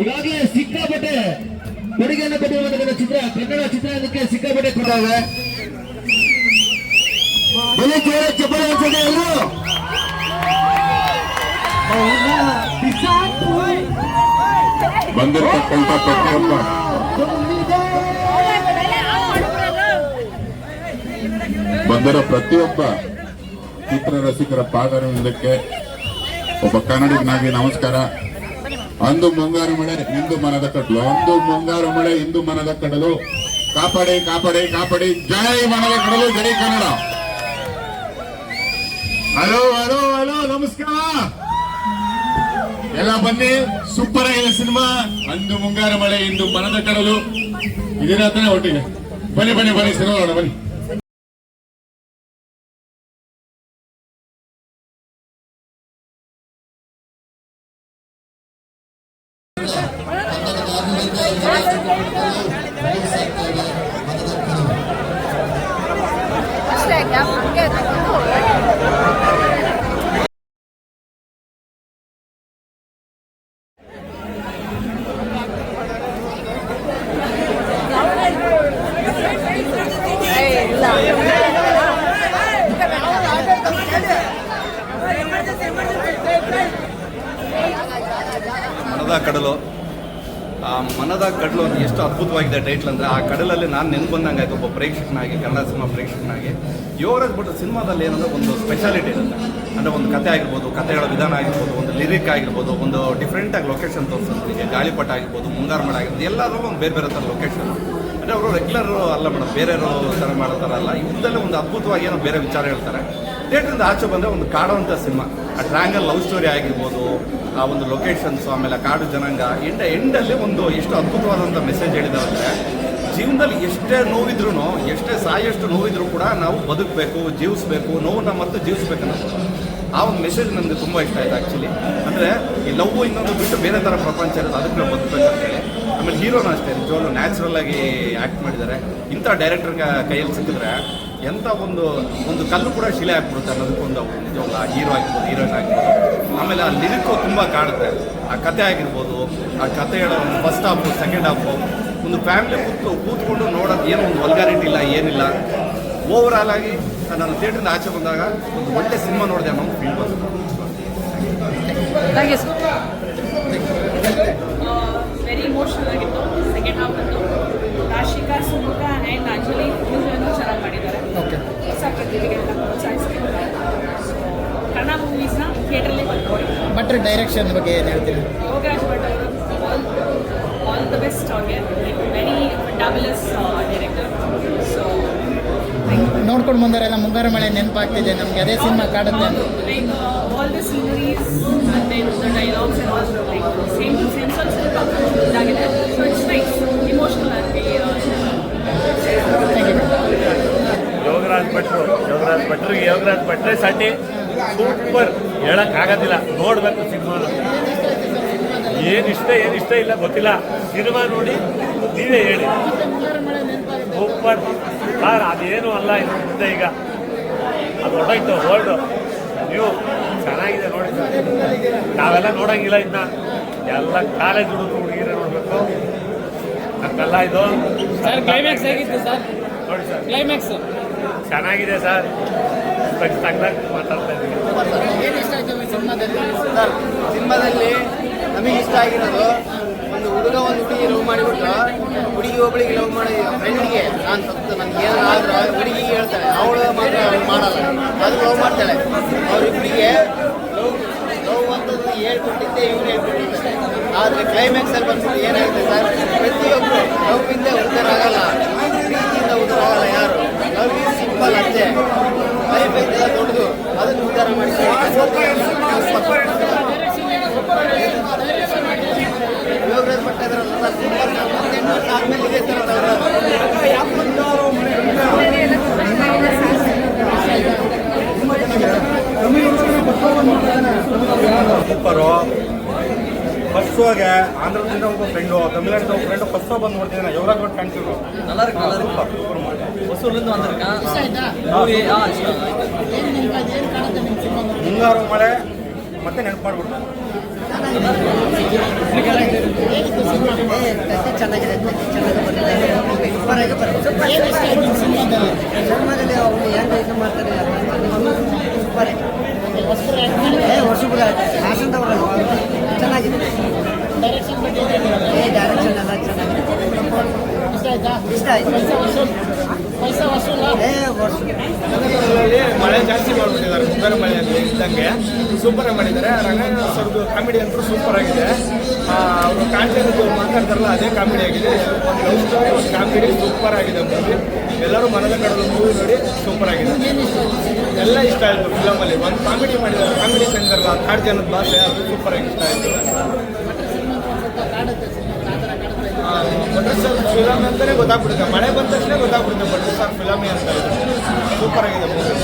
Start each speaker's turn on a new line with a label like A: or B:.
A: ಈಗಾಗಲೇ ಸಿಕ್ಕಾಪಟ್ಟೆ ಕೊಡುಗೆಯನ್ನು ಕೊಟ್ಟಿರುವಂತಹ ಚಿತ್ರ, ಕನ್ನಡ ಚಿತ್ರರಂಗಕ್ಕೆ ಸಿಕ್ಕಾಪಟ್ಟೆ ಕೊಟ್ಟಾವೆ ಜೋರ ಚಪ್ಪಲಿ ಅನ್ಸೋದೆ ಎಲ್ಲರೂ
B: ಬಂದಿರತಕ್ಕಂಥ ಪ್ರತಿಯೊಬ್ಬ. ಬಂದಿರೋ ಪ್ರತಿಯೊಬ್ಬ ಚಿತ್ರರಸಿಕರ ಪಾದರವಿಂದಕ್ಕೆ ಒಬ್ಬ ಕನ್ನಡಿಗನಾಗಿ ನಮಸ್ಕಾರ. ಅಂದು ಮುಂಗಾರು ಮಳೆ, ಇಂದು ಮನದ ಕಟ್ಟಲು ಅಂದು ಮುಂಗಾರು ಮಳೆ, ಇಂದು ಮನದ ಕಡಲು. ಕಾಪಾಡಿ ಕಾಪಾಡಿ ಕಾಪಾಡಿ. ಜೈ ಮನದ ಕಡಲು, ಜೈ ಕನ್ನಡ. ಹಲೋ ಹಲೋ ಹಲೋ, ನಮಸ್ಕಾರ. ಎಲ್ಲ ಬನ್ನಿ. ಸೂಪರ್ ಆಗಿದೆ ಸಿನಿಮಾ. ಅಂದು ಮುಂಗಾರು ಮಳೆ, ಇಂದು ಮನದ ಕಡಲು. ಇದೀರ ತಾನೇ ಒಟ್ಟಿಗೆ? ಬನ್ನಿ ಬನ್ನಿ ಬನ್ನಿ, ಸಿನಿಮಾ ಬನ್ನಿ.
C: ಮನದ ಕಡಲು. ಆ ಮನದ ಕಡಲು ಎಷ್ಟು ಅದ್ಭುತವಾಗಿದೆ ಟೈಟ್ಲ್ ಅಂದರೆ ಆ ಕಡಲಲ್ಲಿ ನಾನು ನೆನ್ಪು ಬಂದಂಗೆ ಆಯಿತು ಒಬ್ಬ ಪ್ರೇಕ್ಷಕನಾಗಿ, ಕನ್ನಡ ಸಿನಿಮಾ ಪ್ರೇಕ್ಷಕನಾಗಿ. ಯೋಗರಾಜ್ ಭಟ್ ಸಿನಿಮಾದಲ್ಲಿ ಏನಂದ್ರೆ ಒಂದು ಸ್ಪೆಷಾಲಿಟಿ ಇರುತ್ತೆ. ಅಂದರೆ ಒಂದು ಕತೆ ಆಗಿರ್ಬೋದು ಕಥೆಗಳ ವಿಧಾನ ಆಗಿರ್ಬೋದು, ಒಂದು ಲಿರಿಕ್ ಆಗಿರ್ಬೋದು, ಒಂದು ಡಿಫ್ರೆಂಟಾಗಿ ಲೊಕೇಶನ್ ತೋರಿಸೋದು ಈಗ ಗಾಳಿಪಟ ಆಗಿರ್ಬೋದು, ಮುಂಗಾರು ಮಾಡ ಆಗಿರ್ಬೋದು ಎಲ್ಲರೂ ಒಂದು ಬೇರೆ ಬೇರೆ ಥರ ಲೊಕೇಶನ್ ಅಂದರೆ ಅವರು ರೆಗ್ಯುಲರ್ ಅಲ್ಲ ಮೇಡಮ್ ಬೇರೆಯವರು ಥರ ಮಾಡೋ ಥರ ಅಲ್ಲ ಇವ್ರದಲ್ಲೇ ಒಂದು ಅದ್ಭುತವಾಗಿ ಏನೋ ಬೇರೆ ವಿಚಾರ ಹೇಳ್ತಾರೆ. ಥಿಯೇಟ್ರಿಂದ ಆಚೆ ಬಂದರೆ ಒಂದು ಕಾಡುವಂಥ ಸಿನಿಮಾ. ಆ ಟ್ರ್ಯಾಂಗಲ್ ಲವ್ ಸ್ಟೋರಿ ಆಗಿರ್ಬೋದು ಆ ಒಂದು ಲೊಕೇಶನ್ಸ್ ಆಮೇಲೆ ಕಾಡು ಜನಾಂಗ ಎಂಡ ಎಂಡಲ್ಲಿ ಒಂದು ಎಷ್ಟು ಅದ್ಭುತವಾದಂಥ ಮೆಸೇಜ್ ಹೇಳಿದಾವೆ ಜೀವನದಲ್ಲಿ ಎಷ್ಟೇ ನೋವಿದ್ರೂ ಎಷ್ಟೇ ಸಾಯಷ್ಟು ನೋವಿದ್ರೂ ಕೂಡ ನಾವು ಬದುಕಬೇಕು, ಜೀವಿಸ್ಬೇಕು, ನೋವನ್ನ ಮತ್ತೆ ಜೀವಿಸ್ಬೇಕು ಅನ್ನೋದು ಆ ಒಂದು ಮೆಸೇಜ್ ನನಗೆ ತುಂಬ ಇಷ್ಟ ಆಯ್ತು ಆ್ಯಕ್ಚುಲಿ ಅಂದರೆ ಈ ಲವ್ ಇನ್ನೊಂದು ಬಿಟ್ಟು ಬೇರೆ ಥರ ಪ್ರಪಂಚ ಇರೋದು ಅದಕ್ಕೆ ನಾವು ಬದುಕಬೇಕಂತೇಳಿ ಆಮೇಲೆ ಹೀರೋನ ಅಷ್ಟೇ ಜೋಲು ನ್ಯಾಚುರಲ್ ಆಗಿ ಆ್ಯಕ್ಟ್ ಮಾಡಿದ್ದಾರೆ. ಇಂಥ ಡೈರೆಕ್ಟರ್ಗೆ ಕೈಯಲ್ಲಿ ಸಿಕ್ಕಿದ್ರೆ ಎಂಥ ಒಂದು ಒಂದು ಕಲ್ಲು ಕೂಡ ಶಿಲೆ ಆಗ್ಬಿಡುತ್ತೆ ಅನ್ನೋದಕ್ಕೊಂದು ಒಂದು ಆ ಹೀರೋ ಆಗಿರ್ಬೋದು ಹೀರೋಯಿನ್ ಆಗಿರ್ಬೋದು. ಆಮೇಲೆ ಆ ಲಿರಿಕ್ಕು ತುಂಬ ಕಾಡುತ್ತೆ. ಆ ಕತೆ ಆಗಿರ್ಬೋದು, ಆ ಕತೆ ಹೇಳೋ ಒಂದು ಫಸ್ಟ್ ಹಾಫು ಸೆಕೆಂಡ್ ಹಾಫು ಒಂದು ಫ್ಯಾಮಿಲಿ ಕೂತು ಕೂತ್ಕೊಂಡು ನೋಡೋದು ಏನೋ ಒಂದು ವಲ್ಗಾರಿಟಿ ಇಲ್ಲ, ಏನಿಲ್ಲ. ಓವರಾಲ್ ಆಗಿ ನಾನು ಥಿಯೇಟ್ರಿಂದ ಆಚೆ ಬಂದಾಗ ಒಂದು ಒಳ್ಳೆ ಸಿನಿಮಾ ನೋಡಿದೆ ಅನ್ನೋ ಫೀಲ್ ಬಂತು.
D: ವೆರಿ ಇಮೋಷನಲ್ ಆಗಿತ್ತು. ಸೆಕೆಂಡ್ ಹೊಸ
E: ಅಂತ ಡೈರೆಕ್ಷನ್ ಬಗ್ಗೆ ಏನು ಹೇಳ್ತೀರಿ?
D: ಯೋಗರಾಜ್ ಭಟ್ ಅವರು ಆಲ್ ಆಲ್ ದ ಬೆಸ್ಟ್ ಅವ್ರಿಗೆ ವೆರಿ ಡಬಲಸ್ ಡೈರೆಕ್ಟರ್ ಸೊ
E: ನೋಡ್ಕೊಂಡು ಬಂದವರೆಲ್ಲ ಮುಂಗಾರು ಮಳೆ ನೆನಪಾಗ್ತಿದೆ, ನಮಗೆ ಅದೇ ಸಿನಿಮಾ ಕಾಡುತ್ತೆ.
D: ಲೈಕ್ ಆಲ್ ದ ಸೀನರೀಸ್ ಮತ್ತೆ then same to same same ಸ್ವಲ್ಪ ಇದಾಗಿದೆ. ಸೊ ಇಟ್ಸ್ ಲೈಕ್ ಇಮೋಷನಲ್ ಆಗಿ uh,
E: ಥ್ಯಾಂಕ್ ಯು
F: ಯೋಗರಾಜ್ ಭಟ್ರು ಯೋಗರಾಜ್ ಭಟ್ರಿಗೆ ಯೋಗರಾಜ್ ಭಟ್ರೆ ಸಾಟಿ ಸೂಪರ್ ನೋಡಬೇಕು ಆಗೋದಿಲ್ಲ ನೋಡ್ಬೇಕು ಸಿನಿಮಾನ ಏನ್ ಇಷ್ಟ ಏನ್ ಇಷ್ಟ ಇಲ್ಲ ಗೊತ್ತಿಲ್ಲ. ಸಿನಿಮಾ ನೋಡಿ ನೀವೇ ಹೇಳಿ. ಸೂಪರ್. ಸರ್ ಅದೇನು ಅಲ್ಲ ಇನ್ನು ಮುಂದೆ ಈಗ. ಅದು ಹೊರಟೋಯ್ತು ಓಲ್ಡು. ನೀವು ಚೆನ್ನಾಗಿದೆ ನೋಡಿ. ಸರ್ ನಾವೆಲ್ಲ ನೋಡಂಗಿಲ್ಲ ಇನ್ನ. ಎಲ್ಲ ಕಾಲೇಜ್ ಹುಡುಗರು ಹುಡುಗಿರ ನೋಡ್ಬೇಕು. ನಮ್ಗೆಲ್ಲ ಇದು
E: ಸರ್ ಕ್ಲೈಮ್ಯಾಕ್ಸ್ ಹೇಗಿತ್ತು ಸರ್?
F: ನೋಡಿ ಸರ್.
E: ಕ್ಲೈಮ್ಯಾಕ್ಸ್
F: ಚೆನ್ನಾಗಿದೆ ಸರ್. ತಗ್ದಾಗ ಮಾತಾಡ್ತಾ ಇದ್ದೀವಿ
E: ಸಿನಿಮಾದಲ್ಲಿ
G: ಸರ್ ಸಿನಿಮಾದಲ್ಲಿ ನಮಗೆ ಇಷ್ಟ ಆಗಿರೋದು ಒಂದು ಹುಡುಗ ಒಂದು ಹುಡುಗಿ ಲವ್ ಮಾಡಿಬಿಟ್ಟು ಹುಡುಗಿ ಒಬ್ಬಳಿಗೆ ಲವ್ ಮಾಡಿ ಫ್ರೆಂಡ್ಗೆ ನಾನು ಸತ್ತು ನನಗೆ ಏನಾದ್ರೂ ಹುಡುಗಿ ಹೇಳ್ತಾಳೆ, ಅವಳು ಮಾತ್ರ ಮಾಡಲ್ಲ. ಅದು ಲವ್ ಮಾಡ್ತಾಳೆ. ಅವರಿಬ್ಬರಿಗೆ ಲವ್ ಲವ್ ಅಂತದ್ದು ಹೇಳ್ಕೊಟ್ಟಿದ್ದೆ ಇವ್ರು ಹೇಳ್ಕೊಟ್ಟಿದ್ದಾರೆ. ಆದರೆ ಕ್ಲೈಮ್ಯಾಕ್ಸಲ್ಲಿ ಬಂದ್ಬಿಟ್ಟು ಏನಾಗುತ್ತೆ ಸರ್? ಪ್ರತಿಯೊಬ್ಬರು ಅವಕ್ಕಿಂತ ಉದ್ಧಾರ ಆಗಲ್ಲ ಪ್ರೀತಿಯಿಂದ ಉದ್ಧಾರ ಆಗಲ್ಲ ಯಾರು? ಲವ್ ಇಸ್ ಸಿಂಪಲ್ ಅಷ್ಟೇ. ಲೈಫ್ ಎಲ್ಲ ದೊಡ್ಡದು. ಅದನ್ನು ಉದ್ದಾರ ಮಾಡಿ ಯೋಗರಾಜ್ ಭಟ್ ಇದಾರಲ್ಲ ಸರ್ ಸೂಪರ್ ಸರ್ ಹದಿನೆಂಟು ವರ್ಷ ಆದ್ಮೇಲೆ ಇದೇ ಥರ
F: ಸೂಪರು ಫಸ್ಟ್ ಹೋಗಿ ಆಂಧ್ರದಿಂದ ಒಬ್ಬ ಫ್ರೆಂಡು ತಮಿಳ್ನಾಡಿಂದ ಒಬ್ಬ ಫ್ರೆಂಡು ಫಸ್ಟ್ ಬಂದು ನೋಡ್ತಿದ್ದಾನೆ ಯೋಗರಾಜ್ ಭಟ್ ಕಾಣ್ತಿದ್ರು
H: நல்லா இருக்கு நல்லா இருக்கு ಹೊಸೂರ್ಲಿಂದ வந்திருக்கேன் மூவி ஆ
E: ಏನು ನೆನಪಾಯ್ತು ಏನು ಕಾಣುತ್ತೆ ನಿಮ್ಮ ಸಿನಿಮಾ
F: ಮುಂಗಾರು ಮಳೆ ಮತ್ತೆ ನೆನಪು ಮಾಡ್ಬಿಡ್ತಾರೆ
G: ಚೆನ್ನಾಗಿದೆ
E: ಸಿನಿಮಾದಲ್ಲಿ?
G: ಸಿನಿಮಾದಲ್ಲಿ ಅವ್ರು ಹೆಂಗೆ ಇದು ಮಾಡ್ತಾರೆ ಸೂಪರ್
E: ಹೊಸಬ್ರು
G: ಚೆನ್ನಾಗಿದೆ.
E: ಡೈರೆಕ್ಷನ್ ಬಗ್ಗೆ
G: ಡೈರೆಕ್ಷನ್ ಎಲ್ಲ ಚೆನ್ನಾಗಿದೆ.
E: ಇಷ್ಟ ಆಯ್ತಾ?
G: ಇಷ್ಟ ಆಯ್ತು.
E: ಪೈಸಾ ವಸೂಲ
G: ಏ ವರ್ಷ
I: ಮಳೆ ಜಾಸ್ತಿ ಮಾಡ್ಬಿಟ್ಟಿದ್ದಾರೆ, ಮುಂಗಾರು ಮಳೆಯಲ್ಲಿ ಇದ್ದಂಗೆ. ಸೂಪರ್ ಆಗಿ ಮಾಡಿದ್ದಾರೆ. ರಂಗಾಯಣ ಸರ್ದು ಕಾಮಿಡಿ ಅಂತೂ ಸೂಪರ್ ಆಗಿದೆ ಅವರು ಕಾಂಟೆಂಟ್ ಮಾತಾಡ್ತಾರಲ್ಲ, ಅದೇ ಕಾಮಿಡಿ ಆಗಿದೆ. ಒಂದು ಲವ್ ಸ್ಟೋರಿ ಕಾಮಿಡಿ ಸೂಪರ್ ಆಗಿದೆ ಮೂವಿ. ಎಲ್ಲರೂ ಮನದ ಕಡಲು ಮೂವಿ ನೋಡಿ ಸೂಪರ್ ಆಗಿದೆ ಎಲ್ಲ ಇಷ್ಟ ಆಯಿತು ಫಿಲಮಲ್ಲಿ. ಒಂದು ಕಾಮಿಡಿ ಮಾಡಿದ್ದಾರೆ, ಕಾಮಿಡಿ ತಂದಿರಲ್ಲ ಕಾಡು ಜನದ ಭಾಷೆ, ಅದು ಸೂಪರ್ ಆಗಿ ಇಷ್ಟ ಆಯಿತು. ಬಟರ್ ಸರ್ ಫಿಲಮ್ ಅಂತಲೇ ಗೊತ್ತಾಗ್ಬಿಡುತ್ತೆ. ಮಳೆ ಬಂದ ತಕ್ಷಣ ಗೊತ್ತಾಗ್ಬಿಡುತ್ತೆ ಬಟರ್ ಸರ್ ಫಿಲಮೇ ಅಂತ. ಸೂಪರ್ ಆಗಿದೆ ಮೂವಿ